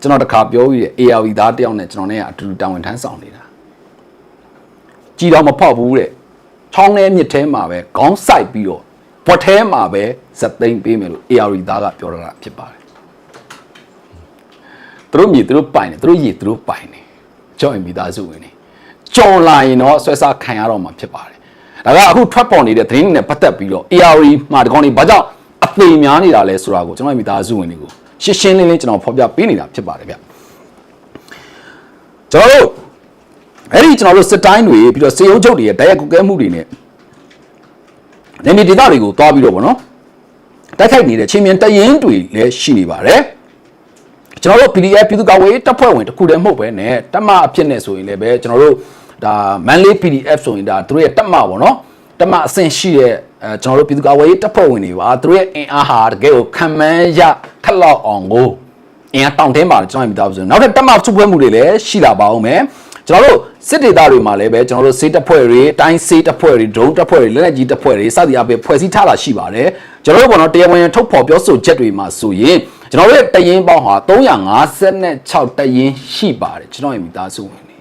ကျွန်တော်တခါပြောပြီးရ AR သားတယောက်နဲ့ကျွန်တော်နဲ့အတူတူတာဝန်ထမ်းဆောင်နေတာကြည်တော့မဖောက်ဘူးတဲ့ချောင်းထဲမြစ်ထဲမှာပဲခေါင်းဆိုင်ပြီးတော့ဘွက်ထဲမှာပဲဇက်သိမ်းပေးမယ်လို့ AR သားကပြောတာဖြစ်ပါတယ်သူတို့မြေသူတို့ပိုင်တယ်သူတို့ရေသူတို့ပိုင်တယ်ကြောက်ရင်မိသားစုဝင်နေကြော်လာရင်တော့ဆွဲစားခံရတော့မှာဖြစ်ပါတယ်ဒါကအခုထွက်ပေါ်နေတဲ့သတင်းတွေနဲ့ပတ်သက်ပြီးတော့ AR မှာဒီကောင်တွေဘာကြောင့် အသိများနေတာလဲဆိုတာကိုကျွန်တော်မိသားစုဝင်တွေကိုရှင်းရှင်းလင်းလင်းကျွန်တော်ဖော်ပြပေးနေတာဖြစ်ပါတယ်ဗျကျွန်တော်တို့အဲ့ဒီကျွန်တော်တို့စစ်တိုင်းတွေပြီးတော့စေယုံချုပ်တွေရဲ့တိုက်ရိုက်ကုကဲမှုတွေနဲ့နေနေဒေသတွေကိုတွားပြီးတော့ဗောနော်တိုက်ခိုက်နေတဲ့ချင်းမြင်တရင်တွေလည်းရှိနေပါတယ်ကျွန်တော်တို့ PDF ပြည်သူ့ကာကွယ်ရေးတပ်ဖွဲ့ဝင်တစ်ခုတည်းမဟုတ်ပဲねတပ်မအဖြစ်နဲ့ဆိုရင်လည်းပဲကျွန်တော်တို့ဒါမန်လေး PDF ဆိုရင်ဒါသူတို့ရဲ့တပ်မပေါ့နော်တပ်မအဆင့်ရှိတဲ့ အဲကျွန်တော်တို့ပြည်သူ့ကာကွယ်ရေးတပ်ဖွဲ့ဝင်တွေပါသူတို့ရဲ့အင်အားဟာတကယ်ကိုခံမှန်းရထက်လောက်အောင်ကိုအင်အားတောင့်တင်းပါတယ်ကျွန်တော်မြင်တာဆိုနောက်ထပ်တပ်မစုဖွဲ့မှုတွေလည်းရှိလာပါအောင်မယ်ကျွန်တော်တို့စစ်ဒေသတွေမှာလည်းပဲကျွန်တော်တို့စေးတပ်ဖွဲ့တွေတိုင်းစေးတပ်ဖွဲ့တွေဒရုန်းတပ်ဖွဲ့တွေလက်နက်ကြီးတပ်ဖွဲ့တွေစသည်အပြင်ဖွဲ့စည်းထားတာရှိပါတယ်ကျွန်တော်တို့ဘောနော်တရားဝင်ထုတ်ဖော်ပြောဆိုချက်တွေမှာဆိုရင်ကျွန်တော်တို့ရဲ့တရင်ပေါင်းဟာ356တရင်ရှိပါတယ်ကျွန်တော်ရဲ့မိသားစုဝင်တွေ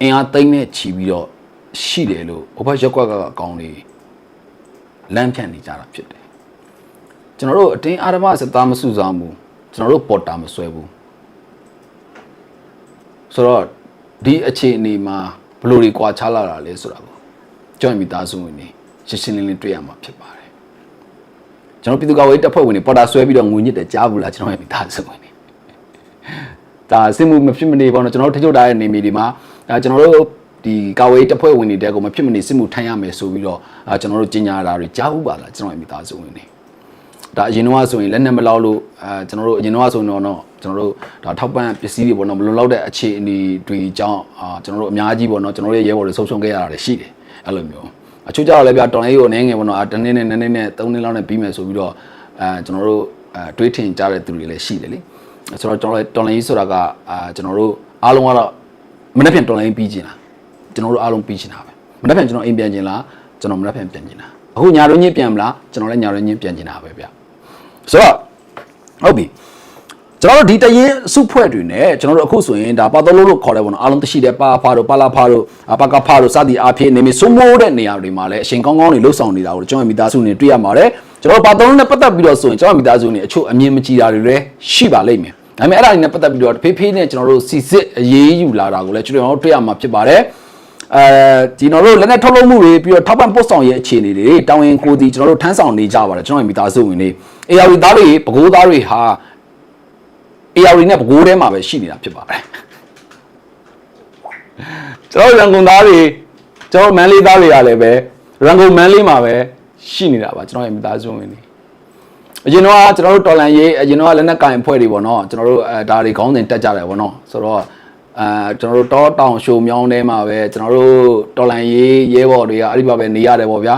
အင်အားသိမ့်နဲ့ချီပြီးတော့ ရှိတယ်လို့ဘဘရက်ကွက်ကကအကောင်းလေးလမ်းဖြန့်နေကြတာဖြစ်တယ်ကျွန်တော်တို့အတင်းအာရမစသားမစုဆောင်ဘူးကျွန်တော်တို့ပေါ်တာမဆွဲဘူးဆိုတော့ဒီအခြေအနေမှာဘယ်လိုတွေကွာခြားလာတာလဲဆိုတာကိုကြောင့်မိသားစုဝင်တွေရှင်းရှင်းလင်းလင်းတွေ့ရမှာဖြစ်ပါတယ်ကျွန်တော်ပြည်သူ့ကာကွယ်ရေးတပ်ဖွဲ့ဝင်တွေပေါ်တာဆွဲပြီးတော့ငွေညစ်တယ်ကြားဘူးလားကျွန်တော်ရဲ့မိသားစုဝင်တွေဒါစစ်မှုမဖြစ်မနေပေါ့နော်ကျွန်တော်တို့ထချုပ်ထားတဲ့နေမီတွေမှာဒါကျွန်တော်တို့ ဒီကာဝေးတပ်ဖွဲ့ဝင်တွေတဲကိုမဖြစ်မနေစစ်မှုထမ်းရမယ်ဆိုပြီးတော့အာကျွန်တော်တို့ကြီးညာတာတွေကြားဘူးပါလားကျွန်တော်ရဲ့မိသားစုဝင်တွေဒါအရင်တော့ဆိုရင်လက်နဲ့မလောက်လို့အာကျွန်တော်တို့အရင်တော့ဆိုရင်တော့ကျွန်တော်တို့ဒါထောက်ပံ့ပစ္စည်းတွေပေါ့နော်မလုံလောက်တဲ့အခြေအနေတွေအကြောင်းအာကျွန်တော်တို့အများကြီးပေါ့နော်ကျွန်တော်တို့ရဲ့ရဲဘော်တွေဆုံးရှုံးခဲ့ရတာတွေရှိတယ်အဲ့လိုမျိုးအချို့ကြတော့လည်းဗျာတော်လေးကိုအနေငယ်ပေါ့နော်အာတနေ့နဲ့နည်းနည်းနဲ့သုံးနှစ်လောက်နဲ့ပြီးမယ်ဆိုပြီးတော့အာကျွန်တော်တို့အာတွေးထင်ကြတဲ့သူတွေလည်းရှိတယ်လေဆိုတော့ကျွန်တော်တော်လေးဆိုတာကအာကျွန်တော်တို့အားလုံးကတော့မနေ့ပြန်တော်လေးပြီးကျင်လား ကျွန်တော်တို့အားလုံးပြီးချင်တာပဲမနေ့ပြန်ကျွန်တော်အိမ်ပြန်ချင်လားကျွန်တော်မနေ့ပြန်ပြန်ချင်တာအခုညာရွင်းချင်းပြန်မလားကျွန်တော်လည်းညာရွင်းချင်းပြန်ချင်တာပဲဗျဆိုတော့ဟုတ်ပြီကျွန်တော်တို့ဒီတရင်စုဖွဲ့တွေနဲ့ကျွန်တော်တို့အခုဆိုရင်ဒါပါတော်လို့လို့ခေါ်တယ်ပေါ့နော်အားလုံးတရှိတဲ့ပါဖာတို့ပါလာဖာတို့ပါကဖာတို့စသည်အားဖြင့်နေမီစိုးမိုးတဲ့နေရာတွေမှာလည်းအရှင်ကောင်းကောင်းတွေလှုပ်ဆောင်နေတာကိုကျွန်တော်မိသားစုနေတွေ့ရပါတယ်ကျွန်တော်ပါတော်လို့နဲ့ပတ်သက်ပြီးတော့ဆိုရင်ကျွန်တော်မိသားစုနေအချို့အမြင်မကြည်တာတွေလည်းရှိပါလိမ့်မယ်ဒါပေမဲ့အဲ့ဒါတွေနဲ့ပတ်သက်ပြီးတော့ဖေးဖေးနဲ့ကျွန်တော်တို့စီစစ်အရေးယူလာတာကိုလည်းကျွန်တော်တို့တွေ့ရမှာဖြစ်ပါတယ် အဲဒီကျွန်တော်တို့လက်နဲ့ထုတ်လုပ်မှုတွေပြီးတော့ထောက်ပံ့ပို့ဆောင်ရေးအခြေအနေတွေတောင်းရင်ကိုဒီကျွန်တော်တို့ထမ်းဆောင်နေကြပါတယ်ကျွန်တော်မိသားစုဝင်တွေ AR သားတွေပကိုးသားတွေဟာ AR နဲ့ပကိုးထဲမှာပဲရှိနေတာဖြစ်ပါတယ်ကျွန်တော်ရန်ကုန်သားတွေကျွန်တော်မန်လေးသားတွေကလည်းပဲရန်ကုန်မန်လေးမှာပဲရှိနေတာပါကျွန်တော်ရဲ့မိသားစုဝင်တွေအရင်တော့ကျွန်တော်တို့တော်လန်ရေးအရင်တော့လက်နက်ကင်ဖွဲ့တွေပေါ့နော်ကျွန်တော်တို့အဲဒါတွေခေါင်းစဉ်တက်ကြတယ်ပေါ့နော်ဆိုတော့ အဲကျွန်တော်တို့တောတောင်ရှိုမြောင်းထဲမှာပဲကျွန်တော်တို့တော်လန်ရေးရဲဘော်တွေကအဲ့ဒီမှာပဲနေရတယ်ပေါ့ဗျာ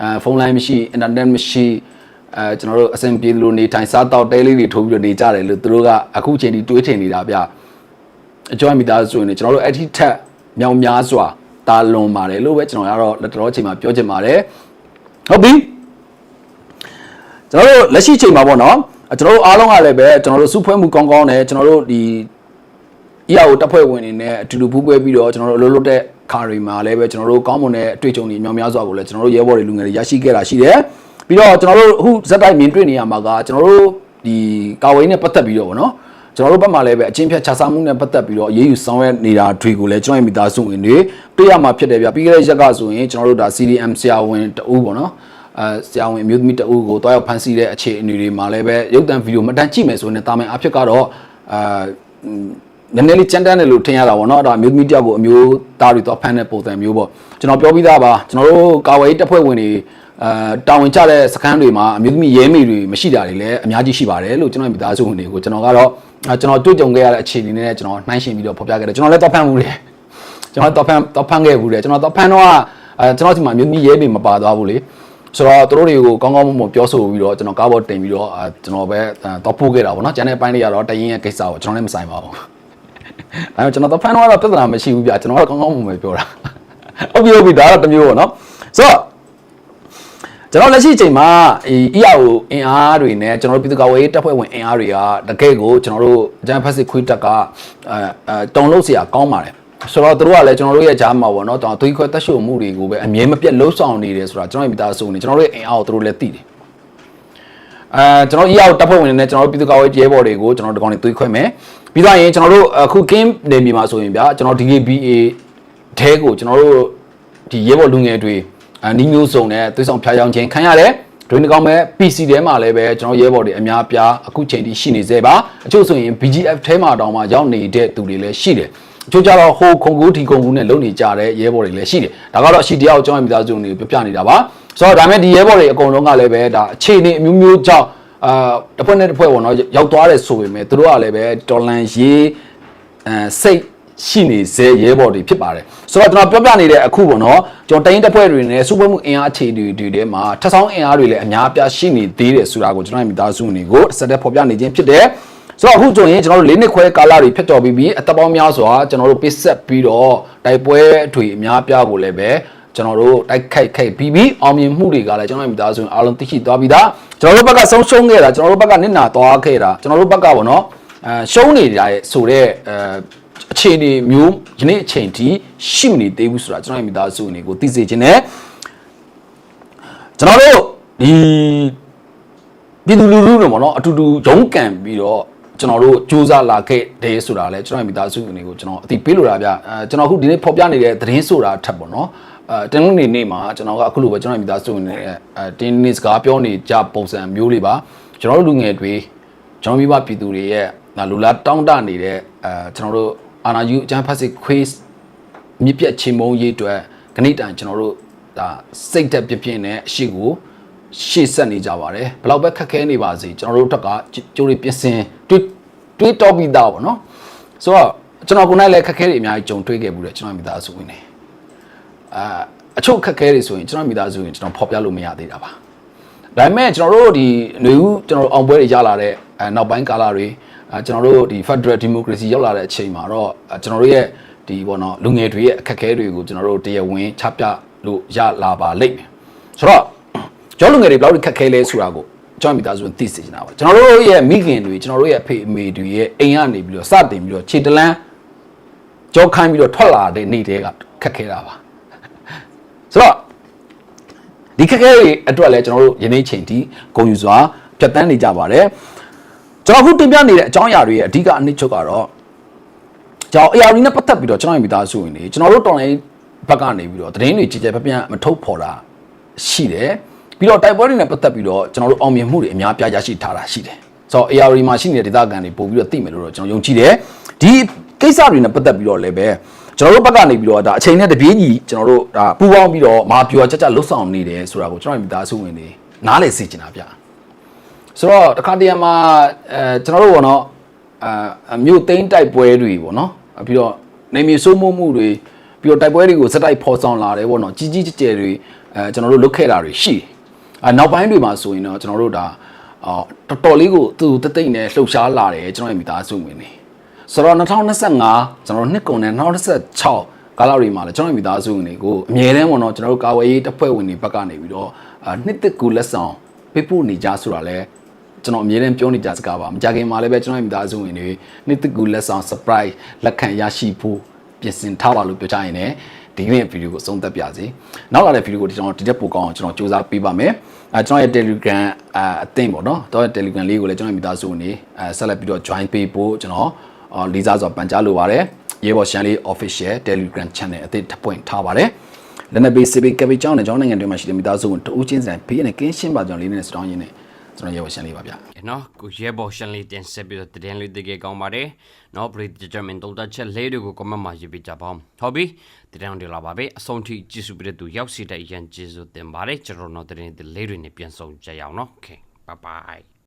အဲဖုန်းလိုင်းမရှိအင်တာနက်မရှိအဲကျွန်တော်တို့အဆင်ပြေလို့နေထိုင်စားတော့တဲလေးတွေထိုးပြီးတော့နေကြတယ်လို့သူတို့ကအခုချိန်ထိတွေးထင်နေတာဗျအကျော်မိသားစုဝင်တွေကျွန်တော်တို့အဲ့ဒီထက်မြောင်များစွာတာလွန်ပါတယ်လို့ပဲကျွန်တော်ကတော့လက်တော်ချိန်မှာပြောချင်ပါတယ်ဟုတ်ပြီကျွန်တော်တို့လက်ရှိချိန်မှာပေါ့နော်ကျွန်တော်တို့အားလုံးကလည်းပဲကျွန်တော်တို့စုဖွဲ့မှုကောင်းကောင်းနဲ့ကျွန်တော်တို့ဒီ EAO တပ်ဖွဲ့ဝင်တွေနဲ့အတူတူပူးပွဲပြီးတော့ကျွန်တော်တို့အလုပ်လုပ်တဲ့ခါတွေမှာလည်းပဲကျွန်တော်တို့ကောင်းမွန်တဲ့အတွေ့အကြုံတွေအများများစွာကိုလည်းကျွန်တော်တို့ရဲဘော်တွေလူငယ်တွေရရှိခဲ့တာရှိတယ်ပြီးတော့ကျွန်တော်တို့အခုဇက်တိုက်မြင်တွေ့နေရမှာကကျွန်တော်တို့ဒီကာဝေးနဲ့ပတ်သက်ပြီးတော့ဗောနော်ကျွန်တော်တို့ဘက်မှာလည်းပဲအချင်းဖြတ်ခြားစားမှုနဲ့ပတ်သက်ပြီးတော့အရေးယူဆောင်ရွက်နေတာတွေကိုလည်းကျွန်တော်ရဲ့မိသားစုဝင်တွေတွေ့ရမှာဖြစ်တယ်ဗျပြီးခဲ့တဲ့ရက်ကဆိုရင်ကျွန်တော်တို့ဒါ CDM ဆရာဝန်တအူးပေါ့နော်အဲဆရာဝန်အမျိုးသမီးတအူးကိုတွားရောက်ဖန်ဆီးတဲ့အခြေအနေတွေမှာလည်းပဲရုပ်သံဗီဒီယိုမတန်ကြည့်မယ်ဆိုရင်တာမန်အဖြစ်ကတော့အာ နည်းနည်းလေးကြမ်းတမ်းတယ်လို့ထင်ရတာပေါ့နော်ဒါအမျိုးသမီးတယောက်ကိုအမျိုးသားတွေတော့ဖမ်းတဲ့ပုံစံမျိုးပေါ့ကျွန်တော်ပြောပြီးသားပါကျွန်တော်တို့ကာဝေးတပ်ဖွဲ့ဝင်တွေအဲတာဝန်ကျတဲ့စခန်းတွေမှာအမျိုးသမီးရဲမေတွေမရှိတာတွေလည်းအများကြီးရှိပါတယ်လို့ကျွန်တော်မိသားစုဝင်တွေကိုကျွန်တော်ကတော့ကျွန်တော်တွေ့ကြုံခဲ့ရတဲ့အခြေအနေနဲ့ကျွန်တော်နှိုင်းယှဉ်ပြီးတော့ဖော်ပြခဲ့တယ်ကျွန်တော်လည်းတော့ဖမ်းမှုတယ်ကျွန်တော်တော့ဖမ်းတော့ဖမ်းခဲ့ဘူးတယ်ကျွန်တော်တော့ဖမ်းတော့အဲကျွန်တော်ဒီမှာအမျိုးသမီးရဲမေမပါသွားဘူးလေဆိုတော့တို့တွေကိုကောင်းကောင်းမွန်မွန်ပြောဆိုပြီးတော့ကျွန်တော်ကားပေါ်တင်ပြီးတော့ကျွန်တော်ပဲတော့ပို့ခဲ့တာပေါ့နော်ကျန်တဲ့ပိုင်းတွေကတော့တရင်ရဲ့ကိစ္စကိုကျွန်တော်လည်းမဆိုင်ပါဘူး အဲကျွန်တော်တော့ဖမ်းတော့ပြဿနာမရှိဘူးဗျကျွန်တော်ကကောင်းကောင်းမွန်မွန်ပြောတာဟုတ်ပြီဟုတ်ပြီဒါတော့တစ်မျိုးပေါ့နော်ဆိုတော့ကျွန်တော်လက်ရှိအချိန်မှာဒီ EAO အင်အားတွေနဲ့ကျွန်တော်တို့ပြည်သူ့ကာကွယ်ရေးတပ်ဖွဲ့ဝင်အင်အားတွေကတကယ့်ကိုကျွန်တော်တို့ဂျန်ဖက်စစ်ခွေးတက်ကအဲအဲတုံလို့เสียကောင်းပါတယ်ဆိုတော့တို့ကလည်းကျွန်တော်တို့ရဲ့ဂျားမှာပေါ့နော်တောင်သွေးခွဲတက်ရှို့မှုတွေကိုပဲအမြဲမပြတ်လှုပ်ဆောင်နေတယ်ဆိုတာကျွန်တော်ရဲ့မိသားစုနေကျွန်တော်တို့ရဲ့အင်အားကိုတို့လည်းသိတယ်အဲကျွန်တော် EAO တပ်ဖွဲ့ဝင်တွေနဲ့ကျွန်တော်တို့ပြည်သူ့ကာကွယ်ရေးရဲဘော်တွေကိုကျွန်တော်တို့ဒီကောင်တွေသွေးခွဲမယ် ပြီးတော့ရင်ကျွန်တော်တို့အခု game နေပြည်မှာဆိုရင်ဗျာကျွန်တော် DKBA ထဲကိုကျွန်တော်တို့ဒီရဲဘော်လူငယ်တွေအနီးမျိုးစုံနဲ့သွေးဆောင်ဖျားယောင်းခြင်းခံရတယ်ဒွေးနှကောင်းမဲ့ PC ထဲမှာလည်းပဲကျွန်တော်ရဲဘော်တွေအများပြားအခုချိန်ထိရှိနေသေးပါအချို့ဆိုရင် BGF ထဲမှာတောင်မှရောက်နေတဲ့သူတွေလည်းရှိတယ်အချို့ကြတော့ဟိုခုံကူးဒီခုံကူးနဲ့လုံနေကြတဲ့ရဲဘော်တွေလည်းရှိတယ်ဒါကတော့အရှိတရားကိုကျွန်တော်မိသားစုတွေပြပြနေတာပါဆိုတော့ဒါမဲ့ဒီရဲဘော်တွေအကုန်လုံးကလည်းပဲဒါအခြေအနေအမျိုးမျိုးကြောင့် အာတစ်ဖွဲ့နဲ့တစ်ဖွဲ့ပေါ့နော်ရောက်သွားတယ်ဆိုပေမဲ့သူတို့ကလည်းပဲတော်လန်ရေးအဲစိတ်ရှိနေစေရဲဘော်တွေဖြစ်ပါတယ်ဆိုတော့ကျွန်တော်ပြောပြနေတဲ့အခုပေါ့နော်ကျွန်တော်တိုင်းတပ်ဖွဲ့တွေနဲ့စူပါမှုအင်အားအခြေတွေတွေထဲမှာထပ်ဆောင်အင်အားတွေလည်းအများအပြားရှိနေသေးတယ်ဆိုတာကိုကျွန်တော်ရဲ့မိသားစုဝင်တွေကိုစက်တဲ့ဖော်ပြနေခြင်းဖြစ်တယ်ဆိုတော့အခုဆိုရင်ကျွန်တော်တို့လေးနှစ်ခွဲကာလတွေဖြစ်တော်ပြီးပြီးအသက်ပေါင်းများစွာကျွန်တော်တို့ပေးဆက်ပြီးတော့တိုက်ပွဲအထွေအများအပြားကိုလည်းပဲကျွန်တော်တို့တိုက်ခိုက်ခိုက်ပြီးပြီးအောင်မြင်မှုတွေကလည်းကျွန်တော်ရဲ့မိသားစုဝင်အားလုံးသိရှိသွားပြီးသား ကျွန်တော်တို့ဘက်ကဆုံးရှုံးခဲ့တာကျွန်တော်တို့ဘက်ကနစ်နာသွားခဲ့တာကျွန်တော်တို့ဘက်ကပေါ့နော်အဲရှုံးနေတာရဲ့ဆိုတော့အဲအခြေအနေမျိုးယနေ့အချိန်ထိရှိမနေသေးဘူးဆိုတာကျွန်တော်ရဲ့မိသားစုဝင်တွေကိုသိစေချင်တယ်ကျွန်တော်တို့ဒီပြည်သူလူထုတို့ပေါ့နော်အတူတူရုန်းကန်ပြီးတော့ ကျွန်တော်တို့စူးစမ်းလာခဲ့တယ်ဆိုတာလဲကျွန်တော်ရဲ့မိသားစုဝင်တွေကိုကျွန်တော်အသိပေးလိုတာဗျအဲကျွန်တော်အခုဒီနေ့ဖော်ပြနေတဲ့သတင်းဆိုတာထက်ပေါ့နော်အဲတင်းလုံးနေနေ့မှာကျွန်တော်ကအခုလိုပဲကျွန်တော်ရဲ့မိသားစုဝင်တွေအဲတင်းနေစကားပြောနေကြပုံစံမျိုးလေးပါကျွန်တော်တို့လူငယ်တွေကျွန်တော်မိဘပြည်သူတွေရဲ့လူလားတောင်းတနေတဲ့အဲကျွန်တော်တို့အာနာယူအချမ်းဖတ်စစ်ခွေးမြစ်ပြတ်ချေမုံရေးအတွက်ခဏတိုင်ကျွန်တော်တို့ဒါစိတ်သက်ပြပြင်းနဲ့အရှိကို ရှေ့ဆက်နေကြပါတယ်ဘလောက်ပဲခက်ခဲနေပါစေကျွန်တော်တို့ထက်ကကြိုးတွေပြင်ဆင်တွေးတွေးတော့ပြီးသားပေါ့နော်ဆိုတော့ကျွန်တော်ကိုယ်၌လည်းခက်ခဲတွေအများကြီးကြုံတွေ့ခဲ့ဘူးတယ်ကျွန်တော်မိသားစုဝင်နေအာအချို့ခက်ခဲတွေဆိုရင်ကျွန်တော်မိသားစုဝင်ကျွန်တော်ဖော်ပြလို့မရသေးတာပါဒါပေမဲ့ကျွန်တော်တို့ဒီຫນွေဦးကျွန်တော်တို့အောင်ပွဲတွေရလာတဲ့အဲနောက်ပိုင်းကာလတွေအဲကျွန်တော်တို့ဒီ Federal Democracy ရောက်လာတဲ့အချိန်မှာတော့ကျွန်တော်တို့ရဲ့ဒီဘောနော်လူငယ်တွေရဲ့အခက်အခဲတွေကိုကျွန်တော်တို့တရားဝင်ချပြလို့ရလာပါလိမ့်မယ်ဆိုတော့ ကျောင်းလူငယ်တွေဘယ်လောက်ခက်ခဲလဲဆိုတာကိုကျွန်တော်မိသားစုသိစေချင်တာပါကျွန်တော်တို့ရဲ့မိခင်တွေကျွန်တော်တို့ရဲ့အဖေအမေတွေရဲ့အိမ်ကနေပြီးတော့စတင်ပြီးတော့ခြေတလန်းကြောခိုင်းပြီးတော့ထွက်လာတဲ့နေ့တည်းကခက်ခဲတာပါဆိုတော့ဒီခက်ခဲတွေအတွက်လည်းကျွန်တော်တို့ယနေ့ချိန်ထိဂုဏ်ယူစွာဖြတ်တန်းနေကြပါတယ်ကျွန်တော်အခုတင်ပြနေတဲ့အကြောင်းအရာတွေရဲ့အဓိကအနည်းချုပ်ကတော့ကျွန်တော် AR နဲ့ပတ်သက်ပြီးတော့ကျွန်တော်ရဲ့မိသားစုဝင်တွေကျွန်တော်တို့တော်လိုင်းဘက်ကနေပြီးတော့သတင်းတွေကြည်ကြဲပြပြမထုတ်ဖော်တာရှိတယ် ပြီးတော့တိုက်ပွဲတွေနဲ့ပတ်သက်ပြီးတော့ကျွန်တော်တို့အောင်မြင်မှုတွေအများပြားရရှိထားတာရှိတယ်ဆိုတော့ AR မှာရှိနေတဲ့ဒေသခံတွေပို့ပြီးတော့သိမယ်လို့တော့ကျွန်တော်ယုံကြည်တယ်ဒီကိစ္စတွေနဲ့ပတ်သက်ပြီးတော့လည်းပဲကျွန်တော်တို့ဘက်ကနေပြီးတော့ဒါအချိန်နဲ့တပြေးညီကျွန်တော်တို့ဒါပူပေါင်းပြီးတော့မာပြောကြကြလှုပ်ဆောင်နေတယ်ဆိုတာကိုကျွန်တော်ရဲ့မိသားစုဝင်တွေနားလည်စေချင်တာဗျဆိုတော့တခါတရံမှာအဲကျွန်တော်တို့ဘောနော်အာမြို့သိမ်းတိုက်ပွဲတွေပေါ့နော်ပြီးတော့နေမြေစိုးမိုးမှုတွေပြီးတော့တိုက်ပွဲတွေကိုစက်တိုက်ဖော်ဆောင်လာတယ်ပေါ့နော်ကြီးကြီးကျယ်ကျယ်တွေအဲကျွန်တော်တို့လုတ်ခဲ့တာတွေရှိတယ် အဲနောက်ပိုင်းတွေမှာဆိုရင်တော့ကျွန်တော်တို့ဒါအော်တော်တော်လေးကိုသူတသိမ့်နဲ့လှုပ်ရှားလာတယ်ကျွန်တော်ရဲ့မိသားစုဝင်တွေဆိုတော့2025ကျွန်တော်တို့နှစ်ကုန်နဲ့2026ကာလတွေမှာလည်းကျွန်တော်မိသားစုဝင်တွေကိုအမြဲတမ်းပေါ့နော်ကျွန်တော်တို့ကာဝေးရေးတပ်ဖွဲ့ဝင်တွေဘက်ကနေပြီးတော့အာနှစ်သက်ကူလက်ဆောင်ပေးပို့နေကြဆိုတာလဲကျွန်တော်အမြဲတမ်းပြောနေကြစကားပါမကြခင်မှာလည်းပဲကျွန်တော်မိသားစုဝင်တွေနှစ်သက်ကူလက်ဆောင် surprise လက်ခံရရှိဖို့ပြင်ဆင်ထားပါလို့ပြောချင်တယ် ဒီနေ့ဗီဒီယိုကိုအဆုံးသတ်ပြစီနောက်လာတဲ့ဗီဒီယိုကိုကျွန်တော်ဒီတက်ပိုကောင်းအောင်ကျွန်တော်စူးစမ်းပေးပါမယ်အဲကျွန်တော်ရဲ့ Telegram အအသင်းပေါ့နော်တော့ Telegram လေးကိုလည်းကျွန်တော်မိသားစုဝင်နေအဲဆက်လက်ပြီးတော့ join ပေးဖို့ကျွန်တော်အော်လေးစားစွာပန်ကြားလိုပါတယ်ရေဘော်ရှန်လေး official Telegram channel အသစ်ထပ်ပွင့်ထားပါတယ်လက်နက်ပေးစစ်ပေးကပ်ပေးကြောင်းနဲ့ကျွန်တော်နိုင်ငံတွင်းမှာရှိတဲ့မိသားစုဝင်တဦးချင်းစီတိုင်းဘေးနဲ့ကင်းရှင်းပါကြောင်းလေးနဲ့စတောင်းရင်းနဲ့ ကျွန်တော်ရေဘော်ရှင်းလေးပါဗျ။နော်ကိုရေဘော်ရှင်းလေးတင်ဆက်ပြီးတော့တင်လေးတကယ်ကောင်းပါတယ်။နော် breed determined တုတ်တချက်လေးတွေကို comment မှာရေးပြကြပါဦး။ဟုတ်ပြီ။တင်အောင်ဒီလာပါပဲ။အဆုံးထိကျေးဇူးပြတဲ့သူရောက်စီတဲ့အရန်ကျေးဇူးတင်ပါတယ်။ကျွန်တော်တို့တင်လေးတွေနဲ့ပြန်ဆုံကြရအောင်နော်။ Okay bye bye